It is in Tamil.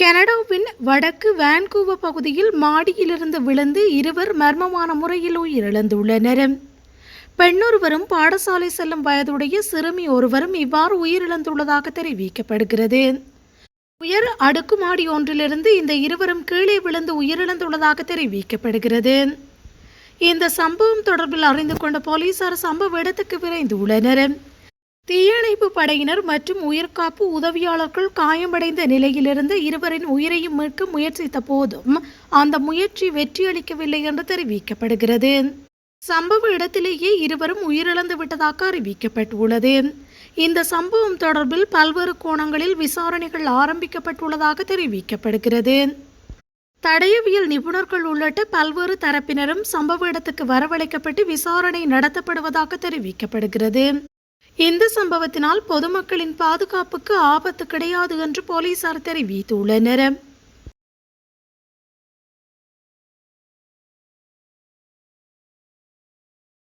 கனடாவின் வடக்கு வான்கூவ பகுதியில் மாடியிலிருந்து விழுந்து இருவர் மர்மமான முறையில் உயிரிழந்துள்ளனர். பெண்ணொருவரும் பாடசாலை செல்லும் வயதுடைய சிறுமி ஒருவரும் இவ்வாறு உயிரிழந்துள்ளதாக தெரிவிக்கப்படுகிறது. உயர் அடுக்குமாடி ஒன்றிலிருந்து இந்த இருவரும் கீழே விழுந்து உயிரிழந்துள்ளதாக தெரிவிக்கப்படுகிறது. இந்த சம்பவம் தொடர்பில் அறிந்து கொண்ட போலீசார் சம்பவ இடத்துக்கு விரைந்துள்ளனர் தீயணைப்பு படையினர் மற்றும் உயிர்காப்பு உதவியாளர்கள் காயமடைந்த நிலையிலிருந்து இருவரின் உயிரையும் மீட்க முயற்சித்த போதும் அந்த முயற்சி வெற்றியளிக்கவில்லை என்று தெரிவிக்கப்படுகிறது. சம்பவ இடத்திலேயே இருவரும் உயிரிழந்து விட்டதாக அறிவிக்கப்பட்டுள்ளது. இந்த சம்பவம் தொடர்பில் பல்வேறு கோணங்களில் விசாரணைகள் ஆரம்பிக்கப்பட்டுள்ளதாக தெரிவிக்கப்படுகிறது. தடயவியல் நிபுணர்கள் உள்ளிட்ட பல்வேறு தரப்பினரும் சம்பவ இடத்துக்கு வரவழைக்கப்பட்டு விசாரணை நடத்தப்படுவதாக தெரிவிக்கப்படுகிறது. இந்த சம்பவத்தினால் பொதுமக்களின் பாதுகாப்புக்கு ஆபத்து கிடையாது என்று போலீசார் தெரிவித்துள்ளனர்.